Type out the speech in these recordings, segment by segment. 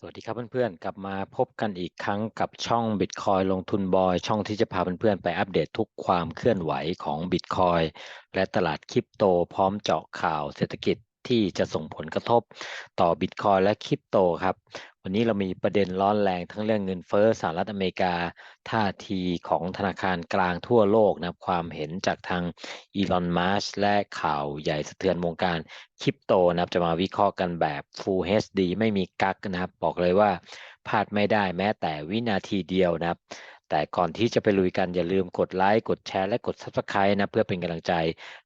สวัสดีครับเพื่อนๆ กลับมาพบกันอีกครั้งกับช่อง Bitcoin ลงทุนบอย ช่องที่จะพาเพื่อนๆ ไปอัปเดตทุกความเคลื่อนไหวของ Bitcoin และตลาดคริปโตพร้อมเจาะข่าวเศรษฐกิจที่จะส่งผลกระทบต่อ Bitcoin และคริปโตครับ วันนี้เรามีประเด็นร้อนแรงทั้งเรื่องเงินเฟ้อสหรัฐอเมริกา ท่าทีของธนาคารกลางทั่วโลกนะความเห็นจากทางอีลอนมัสและข่าวใหญ่สะเทือนวงการคริปโตนะครับจะมาวิเคราะห์กันแบบ Full HD ไม่มีกักนะครับ บอกเลยว่าพลาดไม่ได้แม้แต่วินาทีเดียวนะครับ แต่ก่อนที่จะไปลุยกันอย่าลืมกดไลค์กดแชร์และกด Subscribe นะเพื่อเป็นกำลังใจ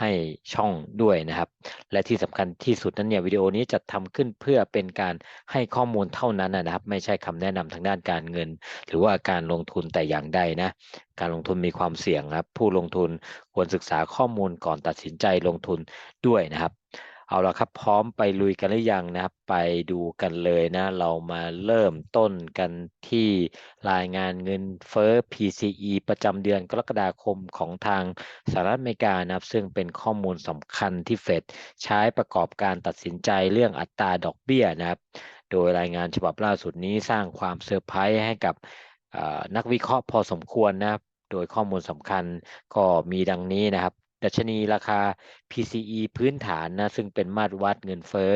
ให้ช่องด้วยนะครับ และที่สำคัญที่สุดนั้นเนี่ยวิดีโอนี้จะทำขึ้นเพื่อเป็นการให้ข้อมูลเท่านั้นนะครับ ไม่ใช่คำแนะนำทางด้านการเงิน หรือว่าการลงทุนแต่อย่างใดนะการลงทุนมีความเสี่ยงครับ ผู้ลงทุนควรศึกษาข้อมูลก่อนตัดสินใจลงทุนด้วยนะครับ เอาละครับพร้อมไปลุยกันหรือยังนะครับ ไปดูกันเลยนะ เรามาเริ่มต้นกันที่รายงานเงินเฟ้อ PCE ประจำเดือนกรกฎาคมของทางสหรัฐอเมริกานะครับ ซึ่งเป็นข้อมูลสำคัญที่เฟดใช้ประกอบการตัดสินใจเรื่องอัตราดอกเบี้ยนะครับ โดยรายงานฉบับล่าสุดนี้สร้างความเซอร์ไพรส์ให้กับนักวิเคราะห์พอสมควรนะครับ โดยข้อมูลสำคัญก็มีดังนี้นะครับ ดัชนีราคา PCE พื้นฐานนะซึ่งเป็นมาตรวัดเงินเฟ้อ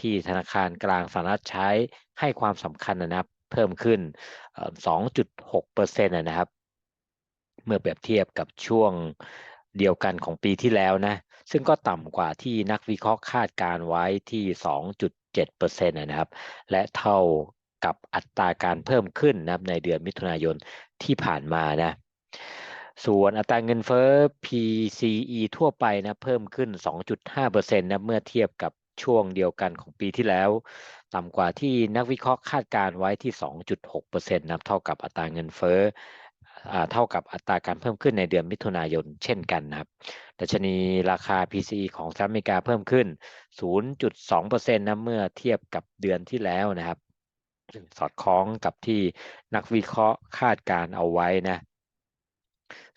ที่ธนาคารกลางสหรัฐใช้ให้ความสำคัญนะครับเพิ่มขึ้น 2.6%นะครับ เมื่อเปรียบเทียบกับช่วงเดียวกันของปีที่แล้วนะซึ่งก็ต่ำกว่าที่นักวิเคราะห์คาดการไว้ที่ 2.7%นะครับ และเท่ากับอัตราการเพิ่มขึ้นนะในเดือนมิถุนายนที่ผ่านมานะ ส่วนอัตราเงินเฟ้อ PCE ทั่วไปนะเพิ่มขึ้น 2.5%นะเมื่อเทียบกับช่วงเดียวกันของปีที่แล้ว ต่ำกว่าที่นักวิเคราะห์คาดการไว้ที่ 2.6%นะเท่ากับอัตราเงินเฟ้อเท่ากับอัตราการเพิ่มขึ้นในเดือนมิถุนายนเช่นกันนะครับดัชนีราคา PCE ของสหรัฐอเมริกาเพิ่มขึ้น 0.2%นะเมื่อเทียบกับเดือนที่แล้วนะครับ สอดคล้องกับที่นักวิเคราะห์คาดการเอาไว้นะ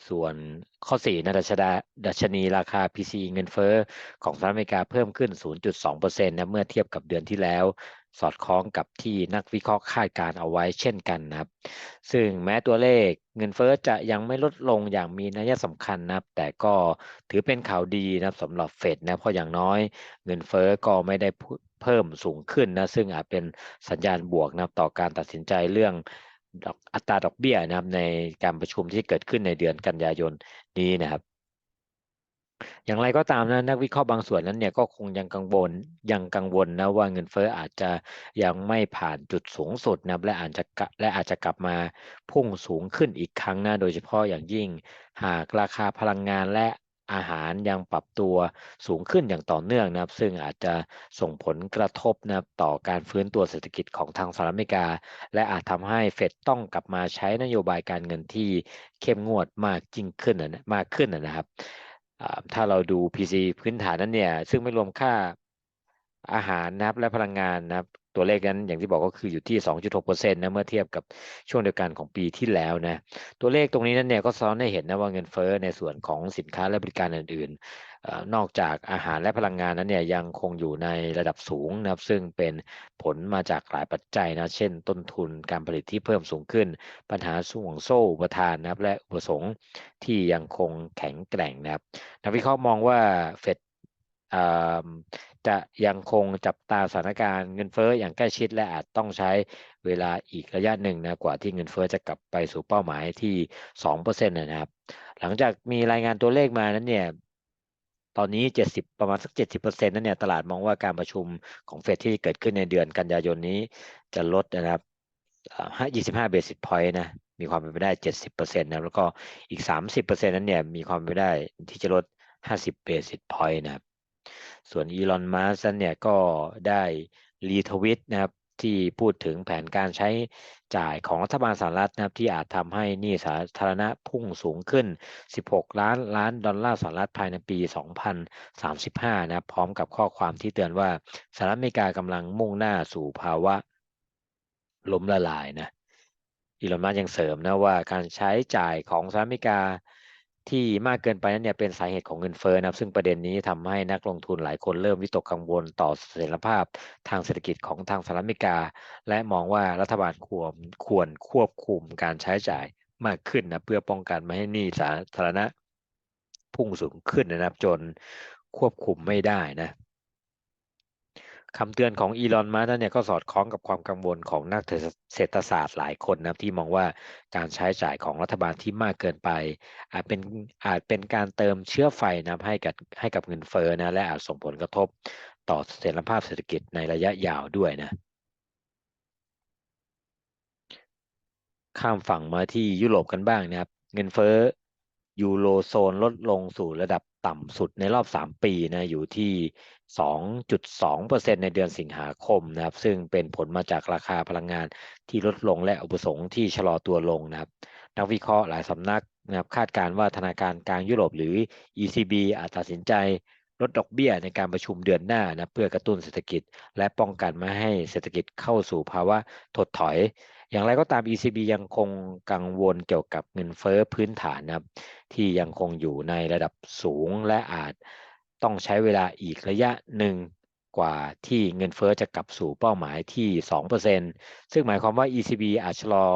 ส่วนข้อ4นะดัชดาดัชนีราคา PC เงินเฟ้อของสหรัฐอเมริกาเพิ่มขึ้น 0.2%นะเมื่อเทียบกับเดือนที่แล้ว สอดคล้องกับที่นักวิเคราะห์คาดการเอาไว้เช่นกันนะครับ ซึ่งแม้ตัวเลขเงินเฟ้อจะยังไม่ลดลงอย่างมีนัยสำคัญนะครับ แต่ก็ถือเป็นข่าวดีนะครับสำหรับเฟดนะเพราะอย่างน้อยเงินเฟ้อก็ไม่ได้เพิ่มสูงขึ้นนะซึ่งอาจเป็นสัญญาณบวกนะต่อการตัดสินใจเรื่อง ดอกอัตราดอกเบี้ยนะครับ ในการประชุมที่เกิดขึ้นในเดือนกันยายนนี้นะครับ อย่างไรก็ตามนะนักวิเคราะห์บางส่วนนั้นเนี่ยก็คงยังกังวลยังกังวลนะว่าเงินเฟ้ออาจจะยังไม่ผ่านจุดสูงสุดนะและอาจจะและอาจจะกลับมาพุ่งสูงขึ้นอีกครั้งนะโดยเฉพาะอย่างยิ่งหากราคาพลังงานและ อาหารยังปรับตัวสูงขึ้นอย่างต่อเนื่องนะครับ ซึ่งอาจจะส่งผลกระทบนะครับต่อการฟื้นตัวเศรษฐกิจของทางสหรัฐอเมริกา และอาจทำให้เฟดต้องกลับมาใช้นโยบายการเงินที่เข้มงวดมากยิ่งขึ้นนะมากขึ้นนะครับ ถ้าเราดู PC พื้นฐานนั้นเนี่ย ซึ่งไม่รวมค่าอาหารนะครับและพลังงานนะครับ ตัวเลขนั้นอย่างที่บอกก็คืออยู่ที่ 2.6%นะเมื่อเทียบกับช่วงเดียวกันของปีที่แล้วนะตัวเลขตรงนี้นั้นเนี่ยก็ซ้อนให้เห็นนะว่าเงินเฟ้อในส่วนของสินค้าและบริการอื่นๆ นอกจากอาหารและพลังงานนั้นเนี่ยยังคงอยู่ในระดับสูงนะครับซึ่งเป็นผลมาจากหลายปัจจัยนะเช่น ต้นทุนการผลิตที่เพิ่มสูงขึ้น ปัญหาส่วงโซ่อุปทานนะครับและอุปสงค์ที่ยังคงแข็งแกร่งนะครับนักวิเคราะห์มองว่าเฟด จะยังคงจับตาสถานการณ์เงินเฟ้ออย่างใกล้ชิดและอาจต้องใช้เวลาอีกระยะหนึ่งนะกว่าที่เงินเฟ้อจะกลับไปสู่เป้าหมายที่2%นะครับ หลังจากมีรายงานตัวเลขมานั้นเนี่ยตอนนี้ 70 ประมาณสัก 70%นั้นเนี่ยตลาดมองว่าการประชุมของเฟดที่เกิดขึ้นในเดือนกันยายนนี้จะลดนะครับ 25 เบสิสพอยต์นะ มีความเป็นไปได้ 70%นะ แล้วก็อีก 30%นั้นเนี่ยมีความเป็นไปได้ที่จะลด 50 เบสิสพอยต์นะครับ ส่วนอีลอนมัสเนี่ยก็ได้รีทวิตนะครับที่พูดถึงแผนการใช้จ่ายของรัฐบาลสหรัฐนะครับที่อาจทำให้หนี้สาธารณะพุ่งสูงขึ้น 16 ล้านล้านดอลลาร์สหรัฐภายในปี 2035 นะครับพร้อมกับข้อความที่เตือนว่าสหรัฐอเมริกากำลังมุ่งหน้าสู่ภาวะล้มละลายนะอีลอนมัสยังเสริมนะว่าการใช้จ่ายของสหรัฐอเมริกา ที่มากเกินไปนั้นเนี่ยเป็นสาเหตุของเงินเฟ้อนะครับ ซึ่งประเด็นนี้ทำให้นักลงทุนหลายคนเริ่มวิตกกังวลต่อเสถียรภาพทางเศรษฐกิจของทางสหรัฐอเมริกา และมองว่ารัฐบาลควรควรควบคุมการใช้จ่ายมากขึ้นนะเพื่อป้องกันไม่ให้หนี้สาธารณะพุ่งสูงขึ้นนะครับจนควบคุมไม่ได้นะ คำเตือนของอีลอนมัสก์เนี่ยก็สอดคล้องกับความกังวลของนักเศรษฐศาสตร์หลายคนนะที่มองว่าการใช้จ่ายของรัฐบาลที่มากเกินไป อาจเป็นอาจเป็นการเติมเชื้อไฟนะให้กับให้กับเงินเฟ้อนะและอาจส่งผลกระทบต่อเสถียรภาพเศรษฐกิจในระยะยาวด้วยนะข้ามฝั่งมาที่ยุโรปกันบ้างนะครับ เงินเฟ้อ ยูโรโซนลดลงสู่ระดับต่ำสุดในรอบ 3 ปีนะอยู่ที่ 2.2%ในเดือนสิงหาคมนะครับ ซึ่งเป็นผลมาจากราคาพลังงานที่ลดลงและอุปสงค์ที่ชะลอตัวลงนะครับ นักวิเคราะห์หลายสำนักนะครับคาดการว่าธนาคารกลางยุโรปหรือ ECB อาจตัดสินใจลดดอกเบี้ยในการประชุมเดือนหน้านะเพื่อกระตุ้นเศรษฐกิจ และป้องกันไม่ให้เศรษฐกิจเข้าสู่ภาวะถดถอย อย่างไรก็ตาม ECB ยังคงกังวลเกี่ยวกับเงินเฟ้อพื้นฐานนะครับ ที่ยังคงอยู่ในระดับสูงและอาจต้องใช้เวลาอีกระยะหนึ่งกว่าที่เงินเฟ้อจะกลับสู่เป้าหมายที่ 2%ซึ่งหมายความว่า ECB อาจชะลอ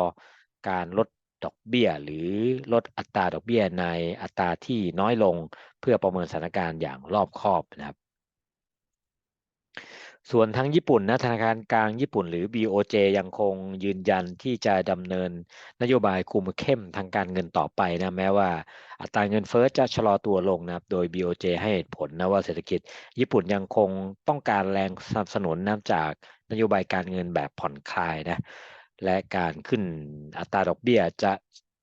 การลดดอกเบี้ย หรือลดอัตราดอกเบี้ยในอัตราที่น้อยลงเพื่อประเมินสถานการณ์อย่างรอบคอบนะครับ ส่วนทั้งญี่ปุ่นนะธนาคารกลางญี่ปุ่นหรือ BOJ ยังคงยืนยันที่จะดำเนินนโยบายคุมเข้มทางการเงินต่อไปนะแม้ว่าอัตราเงินเฟ้อจะชะลอตัวลงนะครับโดย BOJ ให้เหตุผลนะว่าเศรษฐกิจ ญี่ปุ่นยังคงต้องการแรงสนับสนุนนะจากนโยบายการเงินแบบผ่อนคลายนะและการขึ้นอัตราดอกเบี้ยจะ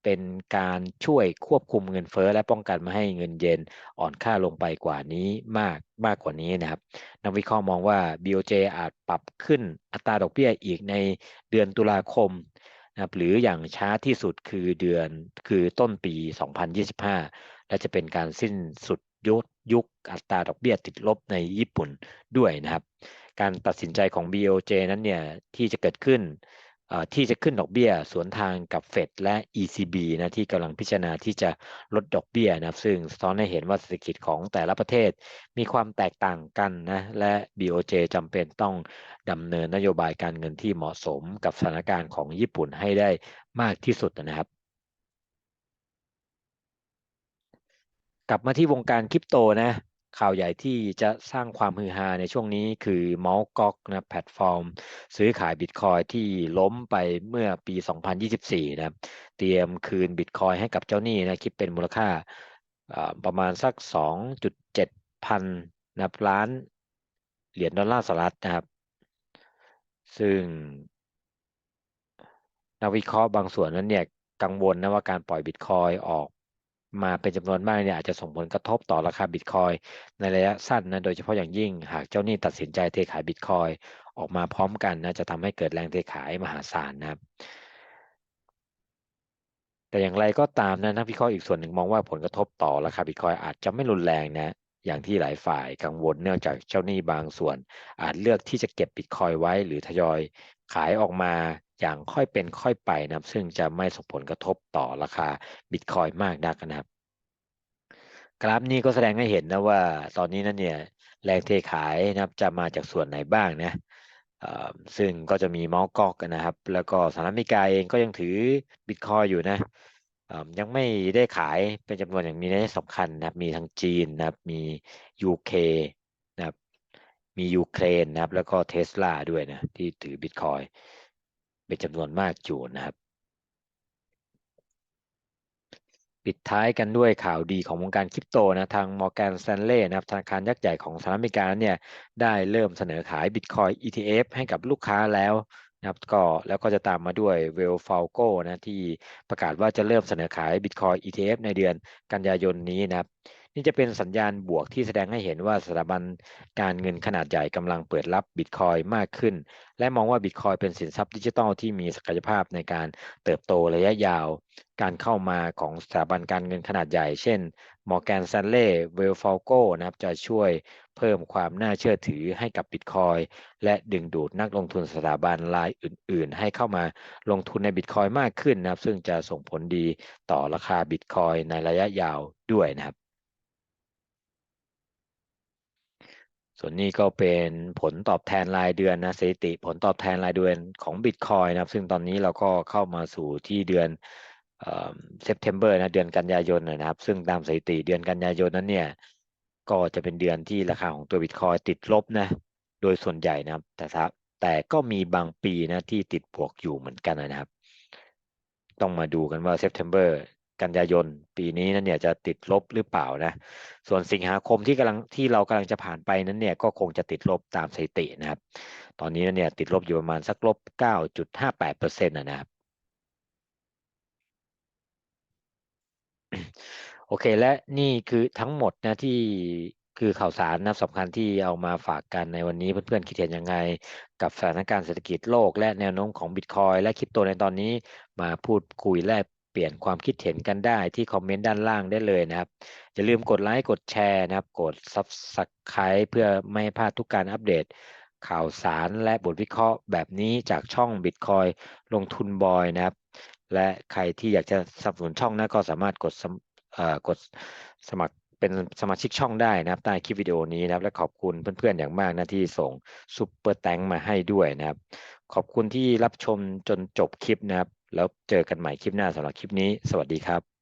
เป็นการช่วยควบคุมเงินเฟ้อและป้องกันไม่ให้เงินเยนอ่อนค่าลงไปกว่านี้มากมากกว่านี้นะครับนักวิเคราะห์มองว่า BOJ อาจปรับขึ้นอัตราดอกเบี้ยอีกในเดือนตุลาคมนะครับหรืออย่างช้าที่สุดคือเดือนคือต้นปี 2025 และจะเป็นการสิ้นสุดยุคยุคอัตราดอกเบี้ยติดลบในญี่ปุ่นด้วยนะครับ การตัดสินใจของ BOJ นั้นเนี่ยที่จะเกิดขึ้น ที่จะขึ้นดอกเบี้ยสวนทางกับเฟดและ ECB นะที่กำลังพิจารณาที่จะลดดอกเบี้ยนะซึ่งสะท้อนให้เห็นว่าเศรษฐกิจของแต่ละประเทศ มีความแตกต่างกันนะและ BOJ จำเป็นต้องดำเนินนโยบายการเงินที่เหมาะสมกับสถานการณ์ของญี่ปุ่นให้ได้มากที่สุดนะครับกลับมาที่วงการคริปโตนะ ข่าวใหญ่ที่จะสร้างความฮือฮาในช่วงนี้คือมอลก็อกนะแพลตฟอร์ม ซื้อขายบิตคอยที่ล้มไปเมื่อปี 2024 นะเตรียมคืนบิตคอยให้กับเจ้าหนี้นะคิดเป็นมูลค่าประมาณสัก 2.7 พันนะล้านเหรียญดอลลาร์สหรัฐนะครับ ซึ่งนักวิเคราะห์บางส่วนนั้นเนี่ยกังวลนะว่าการปล่อยบิตคอยออก มาเป็นจำนวนมากเนี่ยอาจจะส่งผลกระทบต่อราคาบิตคอยในระยะสั้นนะโดยเฉพาะอย่างยิ่งหากเจ้าหนี้ตัดสินใจเทขายบิตคอยออกมาพร้อมกันนะจะทำให้เกิดแรงเทขายมหาศาลนะครับ แต่อย่างไรก็ตามนะนักวิเคราะห์อีกส่วนหนึ่งมองว่าผลกระทบต่อราคาบิตคอยอาจจะไม่รุนแรงนะอย่างที่หลายฝ่ายกังวลเนื่องจากเจ้าหนี้บางส่วน อาจเลือกที่จะเก็บบิตคอยไว้หรือทยอย ขายออกมาอย่างค่อยเป็นค่อยไปนะซึ่งจะไม่ส่งผลกระทบต่อราคาบิตคอยมากนักนะครับ กราฟนี้ก็แสดงให้เห็นนะว่าตอนนี้นั่นเนี่ยแรงเทขายนะครับจะมาจากส่วนไหนบ้างนะซึ่งก็จะมีมอลกอกนะครับ แล้วก็สหรัฐอเมริกาเองก็ยังถือบิตคอยอยู่นะยังไม่ได้ขายเป็นจำนวนอย่างมีนัยสำคัญนะครับ มีทั้งจีนนะครับ มียูเคน มียูเครนนะครับ แล้วก็เทสลาด้วยนะ ที่ถือบิตคอยเป็นจำนวนมากอยู่นะครับ ปิดท้ายกันด้วยข่าวดีของวงการคริปโตนะ ทางมอร์แกนสแตนเล่นะครับ ธนาคารยักษ์ใหญ่ของสหรัฐอเมริกาเนี่ยได้เริ่มเสนอขายบิตคอย ETF ให้กับลูกค้าแล้วนะครับก็แล้วก็จะตามมาด้วยเวลฟลโกนะที่ประกาศว่าจะเริ่มเสนอขายบิตคอย ETF ในเดือนกันยายนนี้นะครับ นี่จะเป็นสัญญาณบวกที่แสดงให้เห็นว่าสถาบันการเงินขนาดใหญ่กำลังเปิดรับบิตคอยมากขึ้น และมองว่าบิตคอยเป็นสินทรัพย์ดิจิทัลที่มีศักยภาพในการเติบโตระยะยาว การเข้ามาของสถาบันการเงินขนาดใหญ่ เช่น Morgan Stanley Wells Fargo นะครับจะช่วยเพิ่มความน่าเชื่อถือให้กับบิตคอยและดึงดูดนักลงทุนสถาบันรายอื่น ๆ ให้เข้ามาลงทุนในบิตคอยมากขึ้นนะครับ ซึ่งจะส่งผลดีต่อราคาบิตคอยในระยะยาวด้วยนะครับ ส่วนนี้ก็เป็นผลตอบแทนรายเดือนนะสถิติผลตอบแทนรายเดือนของบิตคอยนะครับ ซึ่งตอนนี้เราก็เข้ามาสู่ที่เดือนเซปเทมเบอร์นะเดือนกันยายนนะครับ ซึ่งตามสถิติเดือนกันยายนนั้นเนี่ยก็จะเป็นเดือนที่ราคาของตัวบิตคอยติดลบนะโดยส่วนใหญ่นะครับแต่แต่ก็มีบางปีนะที่ติดบวกอยู่เหมือนกันนะครับ ต้องมาดูกันว่าเซปเทมเบอร์ กันยายนปีนี้นั้นเนี่ยจะติดลบหรือเปล่านะ ส่วนสิงหาคมที่กำลังที่เรากำลังจะผ่านไปนั้นเนี่ยก็คงจะติดลบตามสถิตินะครับ ตอนนี้นนเนี่ยติดลบอยู่ประมาณสักลบ 9.58%นะครับ โอเคและนี่คือทั้งหมดนะที่คือข่าวสารนะสำคัญที่เอามาฝากกันในวันนี้เพื่อนๆ คิดเห็นยังไง กับสถานการณ์เศรษฐกิจโลก และแนวโน้มของบิตคอยและคริปโตในตอนนี้มาพูดคุยแลก เปลี่ยนความคิดเห็นกันได้ที่คอมเมนต์ด้านล่างได้เลยนะครับ อย่าลืมกดไลค์กดแชร์นะครับ กด Subscribe เพื่อไม่พลาดทุกการอัปเดต ข่าวสารและบทวิเคราะห์แบบนี้จากช่อง Bitcoin ลงทุนบอยนะครับ และใครที่อยากจะสนับสนุนช่องนะก็สามารถกดกดสมัครเป็นสมาชิกช่องได้นะครับใต้คลิปวิดีโอนี้นะครับ และขอบคุณเพื่อนๆอย่างมากนะที่ส่งซุปเปอร์แตงมาให้ด้วยนะครับ ขอบคุณที่รับชมจนจบคลิปนะครับ แล้วเจอกันใหม่คลิปหน้าสำหรับคลิปนี้ สวัสดีครับ